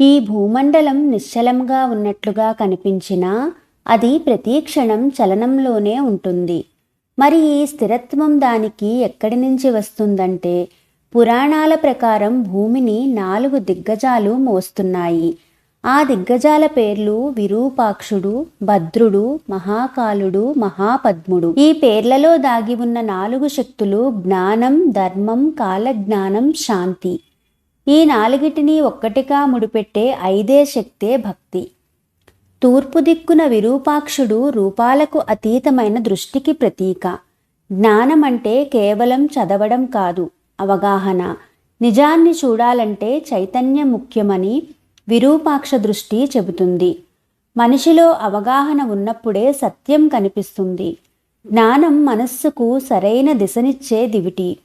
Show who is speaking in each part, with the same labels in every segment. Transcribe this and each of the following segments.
Speaker 1: ఈ భూమండలం నిశ్చలంగా ఉన్నట్లుగా కనిపించినా అది ప్రతి క్షణం చలనంలోనే ఉంటుంది. మరి ఈ స్థిరత్వం దానికి ఎక్కడి నుంచి వస్తుందంటే పురాణాల ప్రకారం భూమిని నాలుగు దిగ్గజాలు మోస్తున్నాయి. ఆ దిగ్గజాల పేర్లు విరూపాక్షుడు భద్రుడు మహాకాలుడు మహాపద్ముడు. ఈ పేర్లలో దాగి ఉన్న నాలుగు శక్తులు జ్ఞానం ధర్మం కాలజ్ఞానం శాంతి. ఈ నాలుగిటిని ఒక్కటిగా ముడిపెట్టే ఐదే శక్తే భక్తి. తూర్పు దిక్కున విరూపాక్షుడు రూపాలకు అతీతమైన దృష్టికి ప్రతీక. జ్ఞానం అంటే కేవలం చదవడం కాదు అవగాహన. నిజాన్ని చూడాలంటే చైతన్యం ముఖ్యమని విరూపాక్ష దృష్టి చెబుతుంది. మనిషిలో అవగాహన ఉన్నప్పుడే సత్యం కనిపిస్తుంది. జ్ఞానం మనస్సుకు సరైన దిశనిచ్చే దివిటి.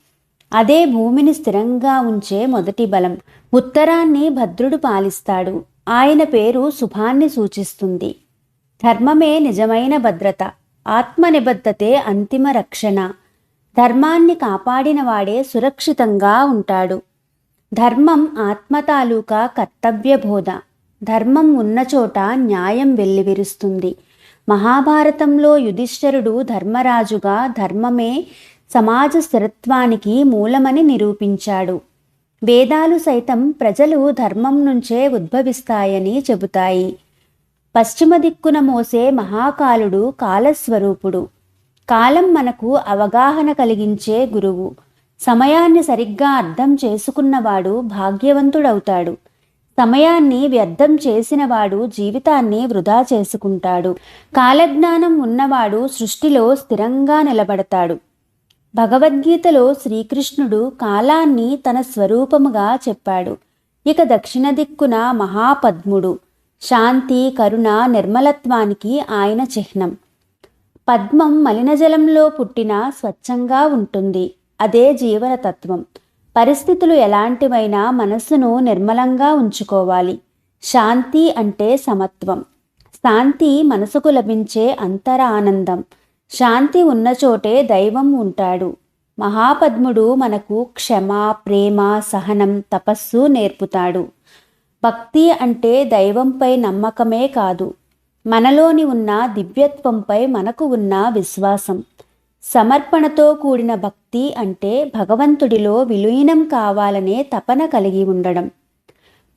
Speaker 1: అదే భూమిని స్థిరంగా ఉంచే మొదటి బలం. ఉత్తరాన్ని భద్రుడు పాలిస్తాడు. ఆయన పేరు శుభాన్ని సూచిస్తుంది. ధర్మమే నిజమైన భద్రత. ఆత్మ నిబద్ధతే అంతిమ రక్షణ. ధర్మాన్ని కాపాడినవాడే సురక్షితంగా ఉంటాడు. ధర్మం ఆత్మ తాలూకా కర్తవ్య బోధ. ధర్మం ఉన్న చోట న్యాయం వెల్లివిరుస్తుంది. మహాభారతంలో యుధిష్ఠరుడు ధర్మరాజుగా ధర్మమే సమాజ స్థిరత్వానికి మూలమని నిరూపించాడు. వేదాలు సైతం ప్రజలు ధర్మం నుంచే ఉద్భవిస్తాయని చెబుతాయి. పశ్చిమ దిక్కున మోసే మహాకాలుడు కాలస్వరూపుడు. కాలం మనకు అవగాహన కలిగించే గురువు. సమయాన్ని సరిగ్గా అర్థం చేసుకున్నవాడు భాగ్యవంతుడవుతాడు. సమయాన్ని వ్యర్థం చేసినవాడు జీవితాన్ని వృధా చేసుకుంటాడు. కాలజ్ఞానం ఉన్నవాడు సృష్టిలో స్థిరంగా నిలబడతాడు. భగవద్గీతలో శ్రీకృష్ణుడు కాలాన్ని తన స్వరూపముగా చెప్పాడు. ఇక దక్షిణ దిక్కున మహాపద్ముడు. శాంతి కరుణ నిర్మలత్వానికి ఆయన చిహ్నం. పద్మం మలినజలంలో పుట్టిన స్వచ్ఛంగా ఉంటుంది. అదే జీవనతత్వం. పరిస్థితులు ఎలాంటివైనా మనస్సును నిర్మలంగా ఉంచుకోవాలి. శాంతి అంటే సమత్వం. శాంతి మనసుకు లభించే అంతర ఆనందం శాంతి ఉన్న చోటే దైవం ఉంటాడు. మహాపద్ముడు మనకు క్షమ ప్రేమ సహనం తపస్సు నేర్పుతాడు. భక్తి అంటే దైవంపై నమ్మకమే కాదు. మనలోని ఉన్న దివ్యత్వంపై మనకు ఉన్న విశ్వాసం. సమర్పణతో కూడిన భక్తి అంటే భగవంతుడిలో విలీనం కావాలనే తపన కలిగి ఉండడం.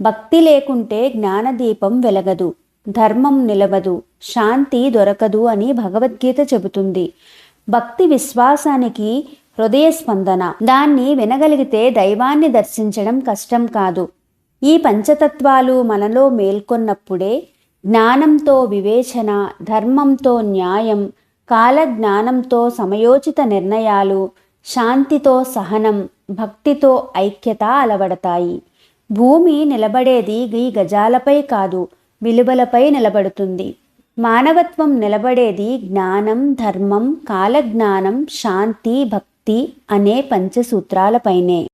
Speaker 1: భక్తి లేకుంటే జ్ఞానదీపం వెలగదు. ధర్మం నిలవదు శాంతి దొరకదు అని భగవద్గీత చెబుతుంది. భక్తి విశ్వాసానికి హృదయ స్పందన. దాన్ని వినగలిగితే దైవాన్ని దర్శించడం కష్టం కాదు. ఈ పంచతత్వాలు మనలో మేల్కొన్నప్పుడే జ్ఞానంతో వివేచన ధర్మంతో న్యాయం కాలజ్ఞానంతో సమయోచిత నిర్ణయాలు శాంతితో సహనం భక్తితో ఐక్యత అలవడతాయి. భూమి నిలబడేది ఈ గజాలపై కాదు విలువలపై నిలబడుతుంది. మానవత్వం నిలబడేది జ్ఞానం ధర్మం కాలజ్ఞానం శాంతి భక్తి అనే పంచసూత్రాలపైనే